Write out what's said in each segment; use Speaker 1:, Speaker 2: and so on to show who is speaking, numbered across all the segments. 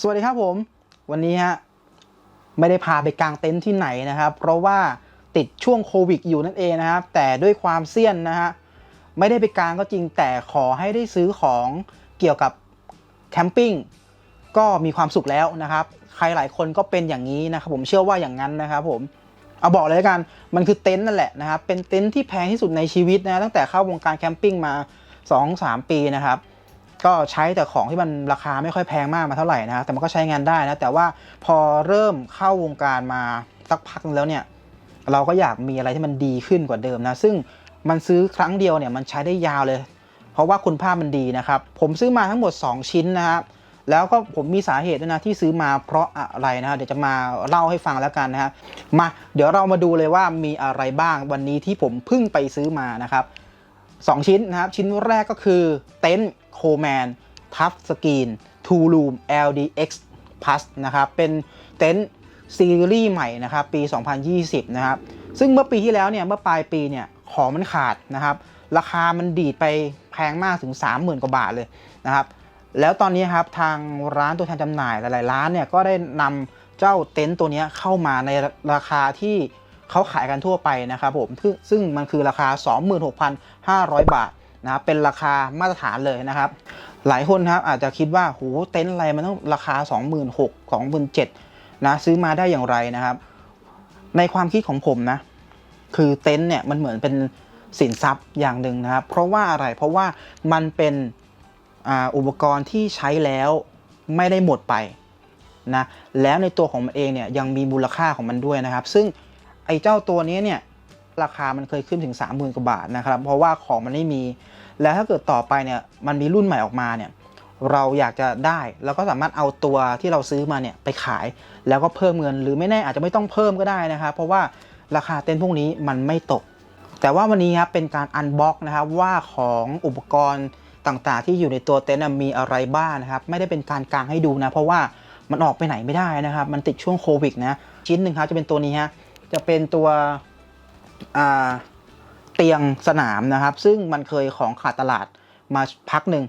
Speaker 1: สวัสดีครับผม วันนี้ฮะไม่ได้พาไปกางเต็นท์ที่ไหนนะครับ เพราะว่าติดช่วงโควิดอยู่นั่นเองนะครับ แต่ด้วยความเซียนนะฮะไม่ได้ไปกางก็จริงแต่ขอให้ได้ซื้อของเกี่ยวกับแคมปิ้งก็มีความสุขแล้วนะครับ ใครหลายคนก็เป็นอย่างนี้นะครับ ผมเชื่อว่าอย่างนั้นนะครับ ผมเอาบอกเลยกันมันคือเต็นท์นั่นแหละนะครับเป็นเต็นท์ที่แพงที่สุดในชีวิตนะตั้งแต่เข้าวงการแคมปิ้งมา 2-3 ปีนะครับ ก็ใช้แต่ของที่มันราคาไม่ค่อยแพงมากมาเท่าไหร่นะครับแต่มันก็ใช้งานได้นะ แต่ว่าพอเริ่มเข้าวงการมาสักพักนึงแล้วเนี่ย เราก็อยากมีอะไรที่มันดีขึ้นกว่าเดิมนะ ซึ่งมันซื้อครั้งเดียวเนี่ยมันใช้ได้ยาวเลย เพราะว่าคุณภาพมันดีนะครับ ผมซื้อมาทั้งหมด 2 ชิ้นนะครับแล้วก็ผมมีสาเหตุด้วยนะที่ซื้อมาเพราะอะไรนะครับเดี๋ยวจะมาเล่าให้ฟังแล้วกันนะฮะมาเดี๋ยวเรามาดูเลยว่ามีอะไรบ้างวันนี้ที่ผมเพิ่งไปซื้อมานะครับ2ชิ้นนะครับ ชิ้นแรกก็คือเต็นท์ โคแมนทัฟสกรีนทูลูม LDX Plus นะครับเป็นเต็นท์ซีรีส์ใหม่นะครับปี 2020 นะครับซึ่งเมื่อปีที่แล้วเนี่ยเมื่อปลายปีเนี่ยของมันขาดนะครับราคามันดีดไปแพงมากถึง 30,000 กว่าบาทเลยนะครับแล้วตอนนี้ครับทางร้านตัวแทนจำหน่ายหลายๆร้านเนี่ยก็ได้นำเจ้าเต็นท์ตัวนี้เข้ามาในราคาที่เขาขายกันทั่วไปนะครับผมซึ่งซึ่งมันคือราคา 26,500 บาท นะครับเป็นราคามาตรฐานเลยนะครับ หลายคนครับอาจจะคิดว่าโหเต็นท์อะไรมันต้องราคา 26,000 27,000นะซื้อมาได้อย่างไรนะครับ ในความคิดของผมนะ คือเต็นท์เนี่ยมันเหมือนเป็นสินทรัพย์อย่างหนึ่งนะครับ เพราะว่าอะไรเพราะว่ามันเป็นอ,อุปกรณ์ที่ใช้แล้วไม่ได้หมดไปนะแล้วในตัวของมันเองเนี่ยยังมีมูลค่าของมันด้วยนะครับ ซึ่งไอ้เจ้าตัวนี้เนี่ยราคามันเคยขึ้นถึง 30,000กว่าบาทนะครับ เพราะว่าของมันไม่มี แล้วถ้าเกิดต่อไปเนี่ยมันมีรุ่นใหม่ออกมาเนี่ยเราอยากจะได้เราก็สามารถเอาตัวที่เราซื้อมาเนี่ยไปขายแล้วก็เพิ่มเงินหรือไม่แน่อาจจะไม่ต้องเพิ่มก็ได้นะครับ เพราะว่าราคาเต็นท์พวกนี้มันไม่ตก แต่ว่าวันนี้ครับเป็นการอันบ็อกนะครับว่าของอุปกรณ์ต่างๆ ที่อยู่ในตัวเต็นท์มีอะไรบ้างนะครับ ไม่ได้เป็นการกลางให้ดูนะ เพราะว่ามันออกไปไหนไม่ได้นะครับ มันติดช่วงโควิดนะชิ้นหนึ่งครับจะเป็นตัวนี้ฮะจะเป็นตัวอ่า เตียงสนามนะครับ ซึ่งมันเคยของขาดตลาดมาพักหนึ่ง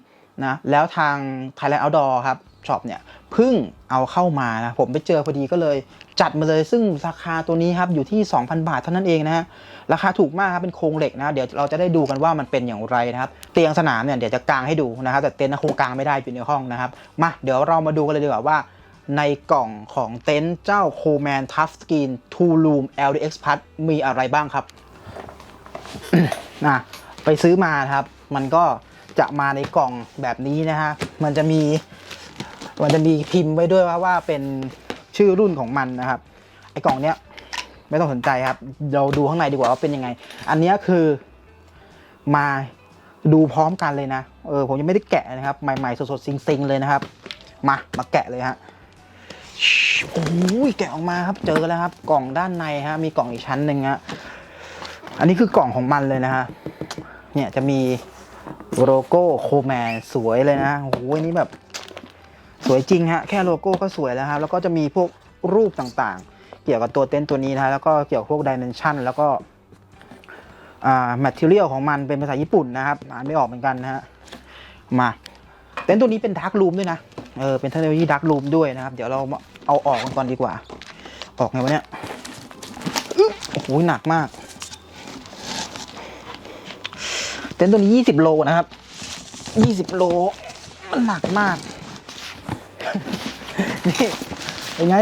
Speaker 1: นะแล้วทาง Thailand Outdoor ครับช็อปเนี่ยเพิ่งเอาเข้ามานะผมไปเจอพอดีก็เลยจัดมาเลยซึ่งราคาตัวนี้ครับอยู่ที่ 2,000 บาทเท่านั้นเองนะฮะราคาถูกมากครับเป็นโครงเหล็กนะเดี๋ยวเราจะได้ดูกันว่ามันเป็นอย่างไรนะครับ เตียงสนามเนี่ยเดี๋ยวจะกางให้ดูนะครับ แต่เต็นท์คงกางไม่ได้อยู่ในห้องนะครับมาเดี๋ยวเรามาดูกันเลยดีกว่าว่า ในกล่องของเต็นท์เจ้า Coleman Tough Skin Two Room LDX Plus มีอะไรบ้างครับ นะไปซื้อมาครับ มันก็จะมาในกล่องแบบนี้นะฮะมันจะมีมันจะมีพิมพ์ไว้ด้วยว่าว่าเป็นชื่อรุ่นของมันนะครับ ไอ้กล่องเนี้ยไม่ต้องสนใจครับ เราดูข้างในดีกว่าว่าเป็นยังไง อันนี้คือมาดูพร้อมกันเลยนะ เออผมยังไม่ได้แกะนะครับ ใหม่ๆสดๆซิงๆเลยนะครับ มามาแกะเลยฮะโอ้ยแกะออกมาครับเจอแล้วครับ กล่องด้านในฮะมีกล่องอีกชั้นหนึ่งฮะ อันนี้คือกล่องของมันเลยนะฮะ เนี่ยจะมีโลโก้โคแมนสวยเลยนะโอ้โหอันนี้แบบสวยจริงฮะ แค่โลโก้ก็สวยแล้วครับแล้วก็จะมีพวกรูปต่างๆ เกี่ยวกับตัวเต็นท์ตัวนี้นะฮะ แล้วก็เกี่ยวกับพวกดิเมนชันแล้วก็อ่าแมทเทียลของมันเป็นภาษาญี่ปุ่นนะครับอ่านไม่ออกเหมือนกันนะฮะ มาเต็นท์ตัวนี้เป็นดาร์กรูมด้วยนะ เออ เป็นเทคโนโลยีดาร์กรูมด้วยนะครับ เดี๋ยวเราเอาออกกันก่อนดีกว่า ออกไงวะเนี่ยโอ้โหหนักมาก เต็นท์ตัวนี้ 20 โลนะครับ 20 โล มันหนักมาก นี่เป็นไง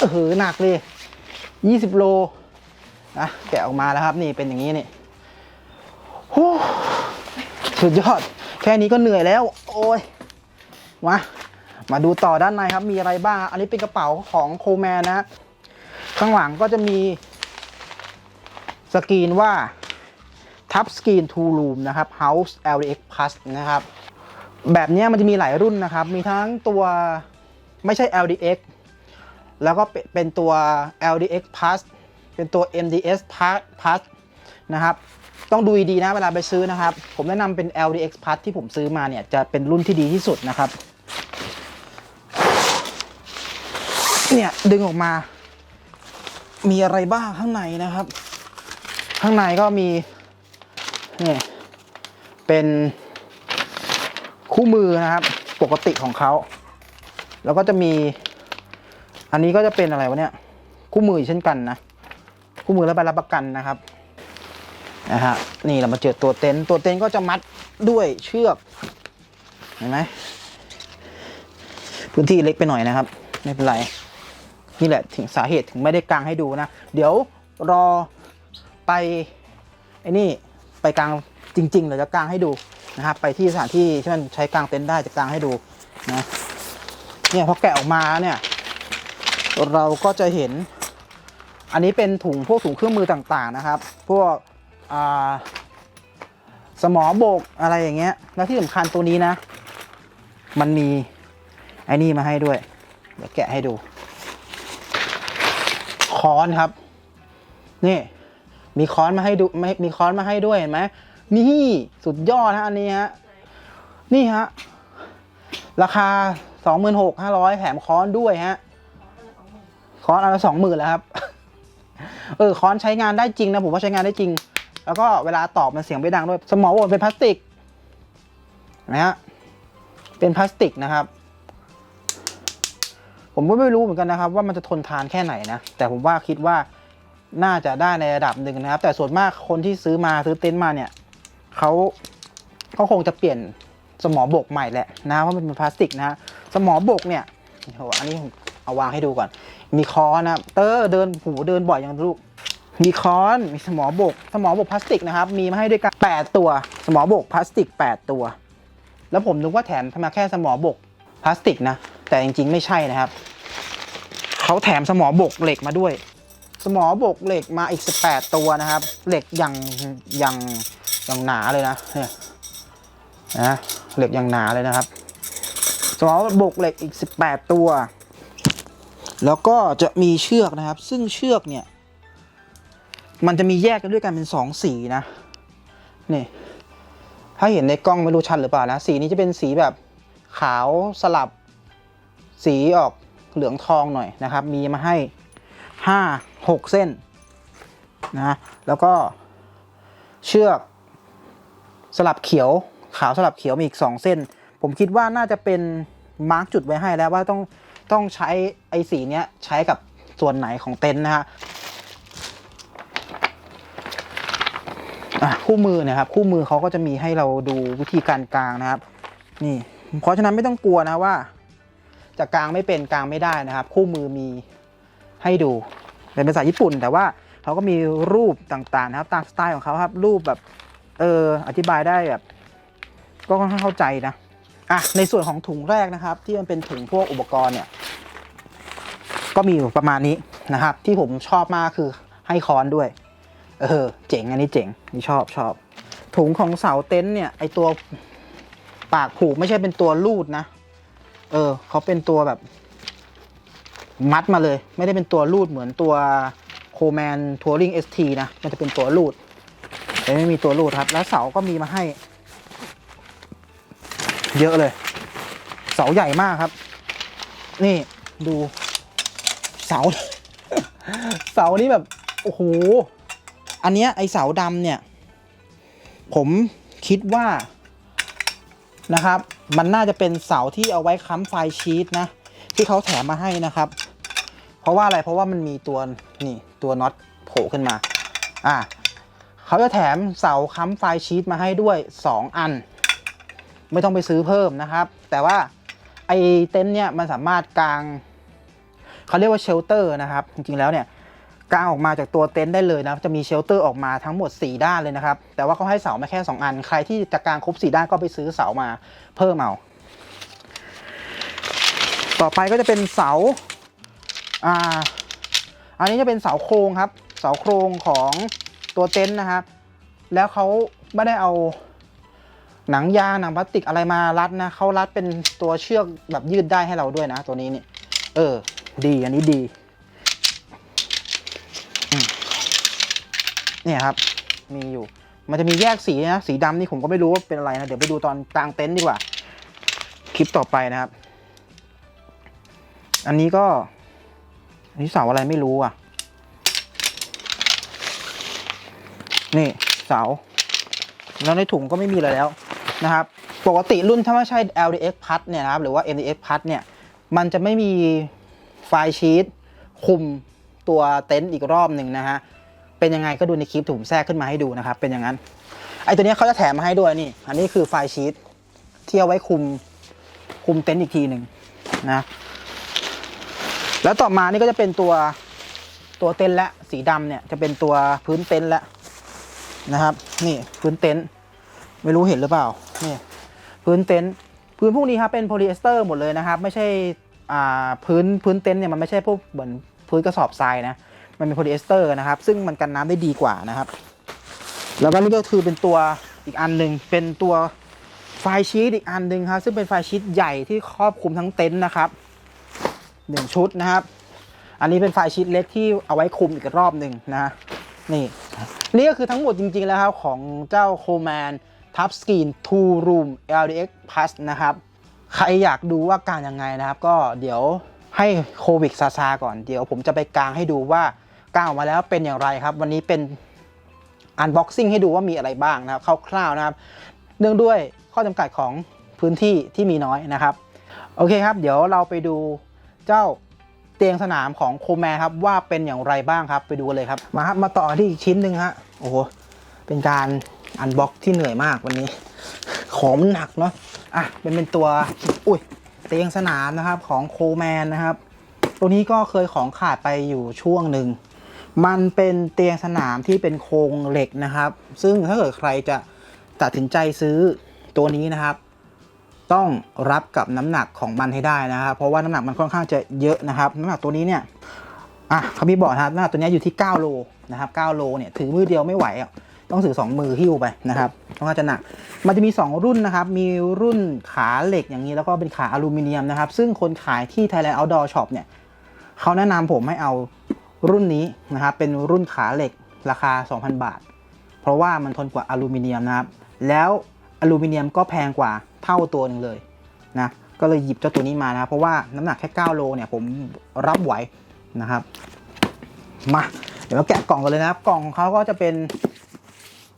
Speaker 1: เออหนักเลย 20 โลนะแกะออกมาแล้วครับ นี่เป็นอย่างนี้นี่โอ้สุดยอด แค่นี้ก็เหนื่อยแล้ว โอ้ย มา มาดูต่อด้านในครับ มีอะไรบ้าง อันนี้เป็นกระเป๋าของโคแมนนะ ข้างหลังก็จะมีสกรีนว่า ทับสกรีนทูรูมนะครับ House LDX Plus นะครับ แบบนี้มันจะมีหลายรุ่นนะครับ มีทั้งตัวไม่ใช่ LDX แล้วก็เป็นตัว LDX Plus เป็นตัว MDS Plus นะครับ ต้องดูดีๆนะเวลาไปซื้อนะครับ ผมแนะนำเป็น LDX Plus ที่ผมซื้อมาเนี่ย จะเป็นรุ่นที่ดีที่สุดนะครับ เนี่ย ดึงออกมา มีอะไรบ้างข้างในนะครับ ข้างในก็มี นี่เป็นคู่มือนะครับ ปกติของเขาแล้วก็จะมี อันนี้ก็จะเป็นอะไรวะเนี่ย คู่มือเช่นกันนะ คู่มือและใบรับประกันนะครับนะฮะนี่เรามาเจอตัวเต็นท์ตัวเต็นท์ก็จะมัดด้วยเชือกเห็นไหมพื้นที่เล็กไปหน่อยนะครับ ไม่เป็นไร นี่แหละถึงสาเหตุถึงไม่ได้กางให้ดูนะ เดี๋ยวรอไปไอ้นี่ ไปกลางจริงๆเดี๋ยวจะกลางให้ดูนะครับ ไปที่สถานที่ที่มันใช้กลางเต็นท์ได้จะกลางให้ดูนะเนี่ยพอแกะออกมาเนี่ยเราก็จะเห็น อันนี้เป็นถุงพวกถุงเครื่องมือต่างๆนะครับ พวกอ่าสมอโบกอะไรอย่างเงี้ยแล้วที่สำคัญตัวนี้นะ มันมีไอ้นี่มาให้ด้วย เดี๋ยวแกะให้ดูค้อนครับ นี่ มีค้อนมาให้ดูไม่มีค้อนมาให้ด้วยเห็นไหมนี่สุดยอดฮะอันนี้ฮะนี่ฮะราคาสองหมื่นหกห้าร้อยแถมค้อนด้วยฮะค้อนอันละสองหมื่นแล้วครับเออค้อนใช้งานได้จริงนะผมว่าใช้งานได้จริง แล้วก็เวลาตอบมันเสียงไม่ดังด้วย สมอวนเป็นพลาสติกเห็นะฮะเป็นพลาสติกนะครับ ผมก็ไม่รู้เหมือนกันนะครับ ว่ามันจะทนทานแค่ไหนนะแต่ผมว่าคิดว่า น่าจะได้ในระดับหนึ่งนะครับ แต่ส่วนมากคนที่ซื้อมาซื้อเต็นท์มาเนี่ยเขาเขาคงจะเปลี่ยนสมอบกใหม่แหละนะเพราะมันเป็นพลาสติกนะฮะสมอบกเนี่ยโอ้โหอันนี้เอาวางให้ดูก่อน มีค้อนนะเตอร์เดินหูเดินบ่อยอย่างลูกมีค้อนมีสมอบก สมอบกพลาสติกนะครับ มีมาให้ด้วยกัน8ตัว สมอบกพลาสติก 8 ตัว แล้วผมนึกว่าแถมมาแค่สมอบกพลาสติกนะ แต่จริงๆไม่ใช่นะครับ เขาแถมสมอบกเหล็กมาด้วย สมอบกเหล็กมาอีก 18 ตัวนะครับ เหล็กอย่างอย่างอย่างหนาเลยนะเนี่ยนะเหล็กอย่างหนาเลยนะครับ สมอบกเหล็กอีก 18 ตัว แล้วก็จะมีเชือกนะครับ ซึ่งเชือกเนี่ย มันจะมีแยกกันด้วยกันเป็นสองสีนะนี่ถ้าเห็นในกล้องไม่รู้ชัดหรือเปล่านะ สีนี้จะเป็นสีแบบขาวสลับสีออกเหลืองทองหน่อยนะครับ มีมาให้ห้าหกเส้นนะแล้วก็เชือกสลับเขียวขาวสลับเขียวมีอีกสองเส้น ผมคิดว่าน่าจะเป็นมาร์กจุดไว้ให้แล้วว่าต้องต้องใช้ไอ้สีเนี้ยใช้กับส่วนไหนของเต็นท์นะฮะคู่มือนะครับคู่มือเขาก็จะมีให้เราดูวิธีการกลางนะครับ นี่ เพราะฉะนั้นไม่ต้องกลัวนะว่าจะกลางไม่เป็นกลางไม่ได้นะครับ คู่มือมีให้ดู เป็นภาษาญี่ปุ่น แต่ว่าเขาก็มีรูปต่างๆนะครับตามสไตล์ของเขาครับรูปแบบเอออธิบายได้แบบก็ค่อนข้างเข้าใจนะอะในส่วนของถุงแรกนะครับ ที่มันเป็นถุงพวกอุปกรณ์เนี่ย ก็มีอยู่ประมาณนี้นะครับ ที่ผมชอบมากคือให้ค้อนด้วย เออ เจ๋งอันนี้เจ๋งนี่ชอบชอบ ถุงของเสาเต็นท์เนี่ยไอตัวปากผูกไม่ใช่เป็นตัวลูดนะ เออเขาเป็นตัวแบบ มัดมาเลย ไม่ได้เป็นตัวลูดเหมือนตัวโคแมนทัวริงเอสทีนะ มันจะเป็นตัวลูด แต่ไม่มีตัวลูดครับ แล้วเสาก็มีมาให้ เยอะเลย เสาใหญ่มากครับ นี่ดูเสา เสานี่แบบ โอ้โห อันเนี้ยไอเสาดำเนี่ย ผมคิดว่านะครับ มันน่าจะเป็นเสาที่เอาไว้ค้ำไฟชีตนะ ที่เขาแถมมาให้นะครับ เพราะว่าอะไรเพราะว่ามันมีตัวนี่ตัวน็อตโผล่ขึ้นมา อ่าเขาจะแถมเสาค้ำไฟชีตมาให้ด้วย 2 อัน ไม่ต้องไปซื้อเพิ่มนะครับ แต่ว่าไอเต็นท์เนี่ยมันสามารถกางเขาเรียกว่าเชลเตอร์นะครับ จริงๆแล้วเนี่ยกางออกมาจากตัวเต็นท์ได้เลยนะ จะมีเชลเตอร์ออกมาทั้งหมด 4 ด้านเลยนะครับ แต่ว่าเขาให้เสามาแค่ 2 อัน ใครที่จะกางครบ 4 ด้านก็ไปซื้อเสามาเพิ่มเอา ต่อไปก็จะเป็นเสา อ่า อันนี้จะเป็นเสาโครงครับ เสาโครงของตัวเต็นท์นะครับ แล้วเขาไม่ได้เอาหนังยางหนังพลาสติกอะไรมารัดนะเขารัดเป็นตัวเชือกแบบยืดได้ให้เราด้วยนะ ตัวนี้นี่เออ ดีอันนี้ดีเนี่ยครับ มีอยู่ มันจะมีแยกสีนะ สีดำนี่ผมก็ไม่รู้ว่าเป็นอะไรนะ เดี๋ยวไปดูตอนกลางเต็นท์ดีกว่า คลิปต่อไปนะครับ อันนี้ก็ อันนี้เสาอะไรไม่รู้อะ นี่เสา แล้วในถุงก็ไม่มีอะไรแล้วนะครับ ปกติรุ่นถ้าไม่ใช่ LDX พัดเนี่ยนะครับ หรือว่า MDX พัดเนี่ย มันจะไม่มีไฟล์ชีตคุมตัวเต็นท์อีกรอบหนึ่งนะฮะ เป็นยังไงก็ดูในคลิปถูกแทรกขึ้นมาให้ดูนะครับ เป็นอย่างนั้น ไอตัวนี้เขาจะแถมมาให้ด้วยนี่ อันนี้คือไฟล์ชีตที่เอาไว้คุมคุมเต็นท์อีกทีหนึ่งนะ แล้วต่อมานี่ก็จะเป็นตัวตัวเต็นท์และสีดำเนี่ยจะเป็นตัวพื้นเต็นท์และนะครับ นี่พื้นเต็นท์ไม่รู้เห็นหรือเปล่านี่พื้นเต็นท์พื้นพวกนี้ครับเป็นโพลีเอสเตอร์หมดเลยนะครับ ไม่ใช่อ่าพื้นพื้นเต็นท์เนี่ยมันไม่ใช่พวกเหมือนพื้นกระสอบทรายนะมันเป็นโพลีเอสเตอร์นะครับ ซึ่งมันกันน้ำได้ดีกว่านะครับ แล้วก็นี่ก็คือเป็นตัวอีกอันหนึ่งเป็นตัวไฟชีตอีกอันหนึ่งครับซึ่งเป็นไฟชีตใหญ่ที่ครอบคลุมทั้งเต็นท์นะครับ หนึ่งชุดนะครับ อันนี้เป็นไฟชีตเล็กที่เอาไว้คุมอีกรอบหนึ่งนะนี่ นี่ก็คือทั้งหมดจริง ๆ แล้วครับ ของเจ้า Coleman Touch Screen 2 Room LDX Plus นะครับ ใครอยากดูว่าการยังไงนะครับ ก็เดี๋ยวให้โควิดซาซาก่อน เดี๋ยวผมจะไปกางให้ดูว่ากางออกมาแล้วเป็นอย่างไรครับ วันนี้เป็นอันบ็อกซิ่งให้ดูว่ามีอะไรบ้างนะครับคร่าวๆนะครับ เนื่องด้วยข้อจำกัดของพื้นที่ที่มีน้อยนะครับ โอเคครับ เดี๋ยวเราไปดู เจ้าเตียงสนามของโคแมนครับว่าเป็นอย่างไรบ้างครับ ไปดูกันเลยครับ มาครับมาต่อที่อีกชิ้นหนึ่งฮะโอ้โหเป็นการอันบ็อกที่เหนื่อยมากวันนี้ ของมันหนักเนาะอะเป็นเป็นตัวอุ้ยเตียงสนามนะครับของโคแมนนะครับ ตัวนี้ก็เคยของขาดไปอยู่ช่วงหนึ่งมันเป็นเตียงสนามที่เป็นโครงเหล็กนะครับ ซึ่งถ้าเกิดใครจะตัดสินใจซื้อตัวนี้นะครับ ต้องรับกับน้ำหนักของมันให้ได้นะครับ เพราะว่าน้ำหนักมันค่อนข้างจะเยอะนะครับ น้ำหนักตัวนี้เนี่ยอะเขามีบอกนะครับน้ำหนักตัวนี้อยู่ที่ 9 โลนะครับ9โลเนี่ยถือมือเดียวไม่ไหวอะต้องถือ 2 มือหิ้วไปนะครับค่อนข้างจะหนัก มันจะมี 2 รุ่นนะครับ มีรุ่นขาเหล็กอย่างนี้แล้วก็เป็นขาอลูมิเนียมนะครับ ซึ่งคนขายที่ Thailand Outdoor Shop เนี่ยเขาแนะนำผมให้เอารุ่นนี้นะครับ เป็นรุ่นขาเหล็กราคา 2,000 บาท เพราะว่ามันทนกว่าอลูมิเนียมนะครับ แล้ว อลูมิเนียมก็แพงกว่าเท่าตัวหนึ่งเลยนะก็เลยหยิบเจ้าตัวนี้มานะเพราะว่าน้ำหนักแค่ 9 โลเนี่ยผมรับไหวนะครับมาเดี๋ยวเราแกะกล่องกันเลยนะครับ กล่องของเขาก็จะเป็น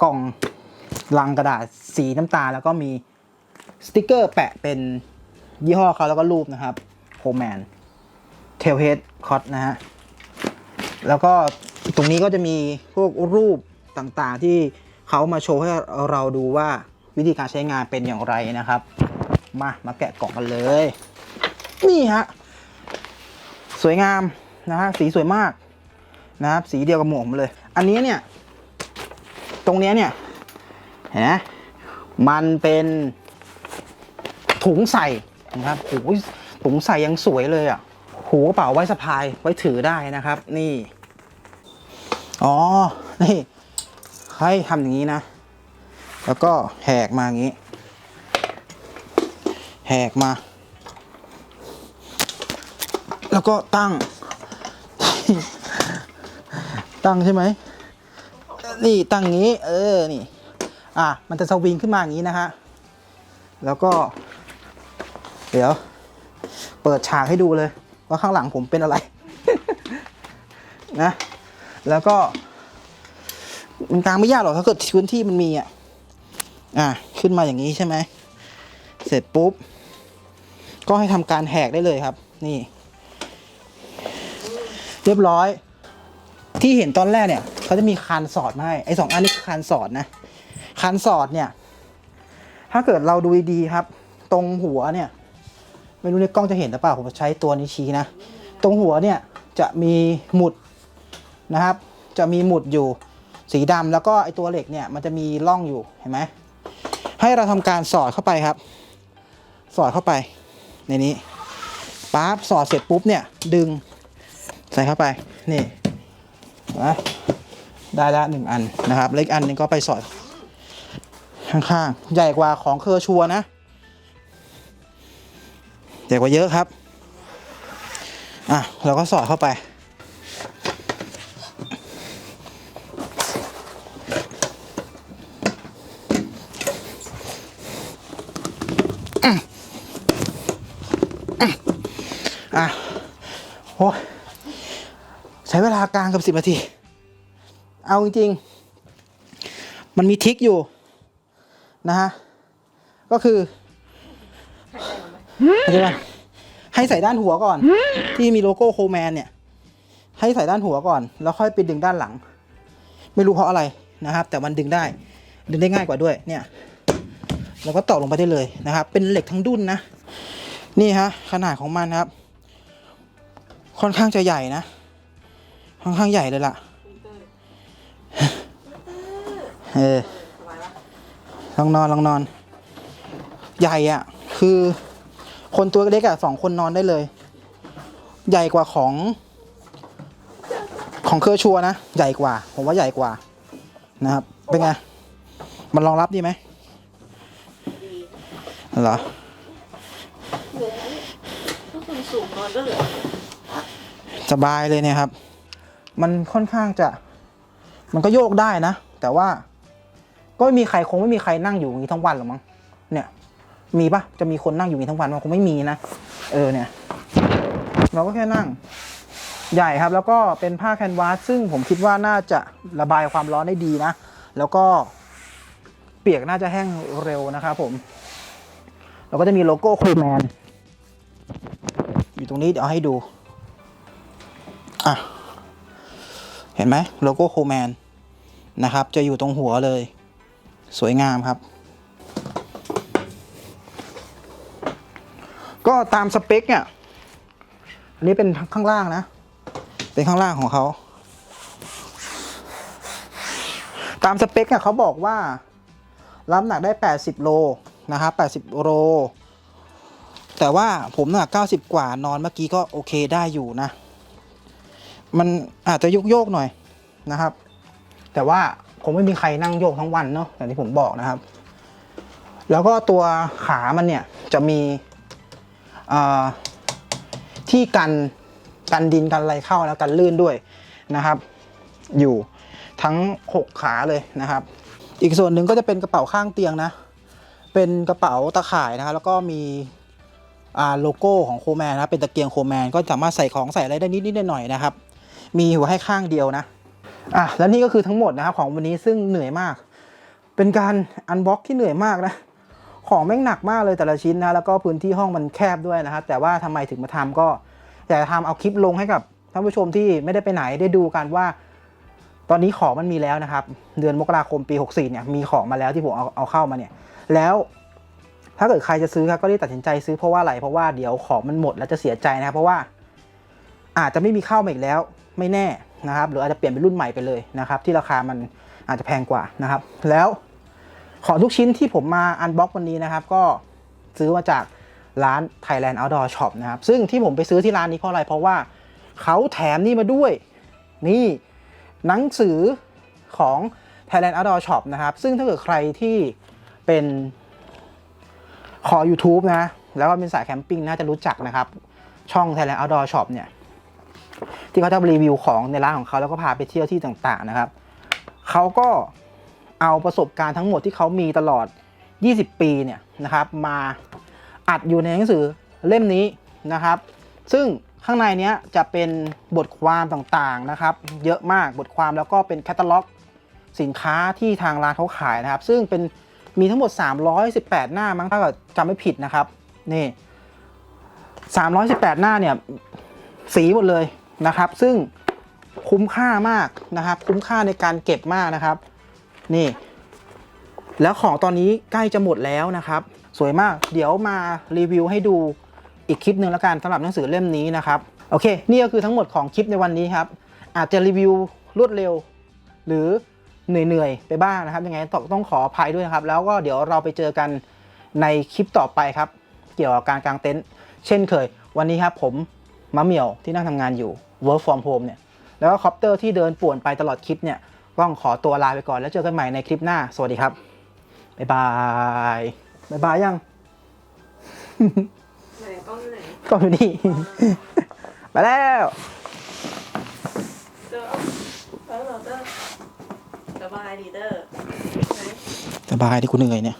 Speaker 1: กล่องลังกระดาษสีน้ำตาลแล้วก็มีสติกเกอร์แปะเป็นยี่ห้อเขาแล้วก็รูปนะครับโฮแมนเทลเฮดคอตนะฮะแล้วก็ตรงนี้ก็จะมีพวกรูปต่างๆที่เขามาโชว์ให้เราดูว่า วิธีการใช้งานเป็นอย่างไรนะครับ มามาแกะกล่องกันเลย นี่ฮะสวยงามนะฮะสีสวยมากนะครับ สีเดียวกับหมวกผมเลย อันนี้เนี่ย ตรงเนี้ยเนี่ยเห็นไหมมันเป็นถุงใส่นะครับโอ้ยถุงใส่ยังสวยเลยอะหูกระเป๋าไว้สะพายไว้ถือได้นะครับ นี่ อ๋อ นี่ให้ทำอย่างนี้นะ แล้วก็แหกมาอย่างนี้ แหกมา แล้วก็ตั้ง ตั้งใช่ไหมนี่ตั้งงี้ เออนี่อะมันจะสวิงขึ้นมาอย่างนี้นะฮะแล้วก็ เดี๋ยว เปิดฉากให้ดูเลย ว่าข้างหลังผมเป็นอะไร นะ แล้วก็มันกลางไม่ยากหรอกถ้าเกิดพื้นที่มันมีอะ อะขึ้นมาอย่างนี้ใช่ไหม เสร็จปุ๊บ ก็ให้ทำการแหกได้เลยครับ นี่ เรียบร้อย ที่เห็นตอนแรกเนี่ยเขาจะมีคานสอดมาให้ไอ้สองอันนี้คือคานสอดนะคานสอดเนี่ย ถ้าเกิดเราดูดีครับ ตรงหัวเนี่ย ไม่รู้ในกล้องจะเห็นหรือเปล่าผมใช้ตัวนี้ชี้นะ ตรงหัวเนี่ยจะมีหมุดนะครับ จะมีหมุดอยู่สีดำแล้วก็ไอตัวเหล็กเนี่ยมันจะมีร่องอยู่เห็นไหม ให้เราทำการสอดเข้าไปครับ สอดเข้าไป ในนี้ปั๊บสอดเสร็จปุ๊บเนี่ยดึงใส่เข้าไปนี่นะได้ละหนึ่งอันนะครับเล็กอันนึงก็ไปสอดข้างๆใหญ่กว่าของเคอร์ชัวนะใหญ่กว่าเยอะครับอะเราก็สอดเข้าไป อะโอ้ยใช้เวลากลางกับสิบนาที เอาจริงๆ มันมีทริกอยู่ นะฮะ ก็คือเข้าใจไหมให้ใส่ด้านหัวก่อน ที่มีโลโก้โคแมนเนี่ย ให้ใส่ด้านหัวก่อน แล้วค่อยไปดึงด้านหลัง ไม่รู้เพราะอะไรนะครับ แต่มันดึงได้ ดึงได้ง่ายกว่าด้วย เนี่ยแล้วก็ตอกลงไปได้เลยนะครับ เป็นเหล็กทั้งดุนนะ นี่ฮะ ขนาดของมันนะครับ ค่อนข้างจะใหญ่นะ ค่อนข้างใหญ่เลยล่ะ เออลองนอนลองนอน ใหญ่อะ่ะ คือคนตัวเล็กอะ่ะสองคนนอนได้เลย ใหญ่กว่าของ ของเคอร์ชัวนะ ใหญ่กว่า ผมว่าใหญ่กว่า นะครับ เป็นไง มันรองรับดีไหมเหรอ
Speaker 2: ก็คนสูงนอนก็เหลือ
Speaker 1: สบายเลยเนี่ยครับ มันค่อนข้างจะ มันก็โยกได้นะ แต่ว่าก็ไม่มีใครคงไม่มีใครนั่งอยู่อย่างนี้ทั้งวันหรอกมั้งเนี่ย มีปะจะมีคนนั่งอยู่อย่างนี้ทั้งวันมันคงไม่มีนะเออเนี่ย เราก็แค่นั่ง ใหญ่ครับ แล้วก็เป็นผ้าแคนวาสซึ่งผมคิดว่าน่าจะระบายความร้อนได้ดีนะ แล้วก็เปียกน่าจะแห้งเร็วนะครับผมแล้วก็จะมีโลโก้โคแมนอยู่ตรงนี้เดี๋ยวให้ดู อะ เห็นไหมโลโก้โคแมนนะครับ จะอยู่ตรงหัวเลย สวยงามครับ ก็ตามสเปคเนี่ยอันนี้เป็นข้างล่างนะ เป็นข้างล่างของเขา ตามสเปคเนี่ยเขาบอกว่ารับหนักได้ 80 โลนะครับ80 โล แต่ว่าผมหนัก 90 กว่านอนเมื่อกี้ก็โอเคได้อยู่นะ มันอาจจะโยกโยกหน่อยนะครับ แต่ว่าคงไม่มีใครนั่งโยกทั้งวันเนาะอย่างที่ผมบอกนะครับ แล้วก็ตัวขามันเนี่ยจะมีที่กันกันดินกันอะไรเข้าแล้วกันลื่นด้วยนะครับ อยู่ทั้ง 6 ขาเลยนะครับ อีกส่วนหนึ่งก็จะเป็นกระเป๋าข้างเตียงนะ เป็นกระเป๋าตะข่ายนะครับแล้วก็มีโลโก้ของโคแมนนะเป็นตะเกียงโคแมนก็สามารถใส่ของใส่อะไรได้นิดๆหน่อยๆนะครับ มีหัวให้ข้างเดียวนะอะแล้วนี่ก็คือทั้งหมดนะครับของวันนี้ซึ่งเหนื่อยมาก เป็นการอันบ็อกที่เหนื่อยมากนะของแม่งหนักมากเลยแต่ละชิ้นนะแล้วก็พื้นที่ห้องมันแคบด้วยนะครับแต่ว่าทำไมถึงมาทำก็อยากจะทำเอาคลิปลงให้กับท่านผู้ชมที่ไม่ได้ไปไหนได้ดูกันว่า ตอนนี้ของมันมีแล้วนะครับ เดือนมกราคมปี 64เนี่ยมีของมาแล้วที่ผมเอาเอาเข้ามาเนี่ย แล้วถ้าเกิดใครจะซื้อครับก็รีบตัดสินใจซื้อเพราะว่าอะไรเพราะว่าเดี๋ยวของมันหมดแล้วจะเสียใจนะครับเพราะว่าอาจจะไม่มีเข้ามาอีกแล้ว ไม่แน่นะครับหรืออาจจะเปลี่ยนเป็นรุ่นใหม่ไปเลยนะครับ ที่ราคามันอาจจะแพงกว่านะครับ แล้วของทุกชิ้นที่ผมมาอันบ็อกวันนี้นะครับ ก็ซื้อมาจากร้าน Thailand Outdoor Shop นะครับ ซึ่งที่ผมไปซื้อที่ร้านนี้เพราะอะไร เพราะว่าเขาแถมนี่มาด้วย นี่หนังสือของ Thailand Outdoor Shop นะครับ ซึ่งถ้าเกิดใครที่เป็นขอ YouTube นะ แล้วก็เป็นสายแคมปิ้งน่าจะรู้จักนะครับ ช่อง Thailand Outdoor Shop เนี่ย ที่เขาจะรีวิวของในร้านของเขาแล้วก็พาไปเที่ยวที่ต่างๆนะครับเขาก็เอาประสบการณ์ทั้งหมดที่เขามีตลอด 20 ปีเนี่ยนะครับ มาอัดอยู่ในหนังสือเล่มนี้นะครับ ซึ่งข้างในเนี้ยจะเป็นบทความต่างๆนะครับ เยอะมากบทความแล้วก็เป็นแคตตาล็อกสินค้าที่ทางร้านเขาขายนะครับ ซึ่งเป็นมีทั้งหมด 318 หน้ามั้งถ้าเกิดจำไม่ผิดนะครับนี่318 หน้าเนี่ยสีหมดเลย นะครับ ซึ่งคุ้มค่ามากนะครับ คุ้มค่าในการเก็บมากนะครับ นี่ แล้วของตอนนี้ใกล้จะหมดแล้วนะครับ สวยมาก เดี๋ยวมารีวิวให้ดูอีกคลิปหนึ่งแล้วกันสำหรับหนังสือเล่มนี้นะครับ โอเค นี่ก็คือทั้งหมดของคลิปในวันนี้ครับ อาจจะรีวิวรวดเร็ว หรือเหนื่อยๆไปบ้างนะครับยังไงต้องขออภัยด้วยครับ แล้วก็เดี๋ยวเราไปเจอกันในคลิปต่อไปครับ เกี่ยวกับการกางเต็นท์เช่นเคย วันนี้ครับผมมะเหมี่ยวที่นั่งทำงานอยู่ work from home เนี่ยแล้วก็คอปเตอร์ที่เดินป่วนไปตลอดคลิปเนี่ยต้องขอตัวลาไปก่อนแล้วเจอกันใหม่ในคลิปหน้า สวัสดีครับ บ๊ายบาย บ๊ายบายยัง
Speaker 2: ไหนกล้องอยู่ไหน
Speaker 1: ก็อยู่นี่ ไปแล้ว
Speaker 2: เจอเออเหรอเตอร์สบายดีเตอร์ไหน
Speaker 1: สบายที่คุณเหนื่อยเนี่ย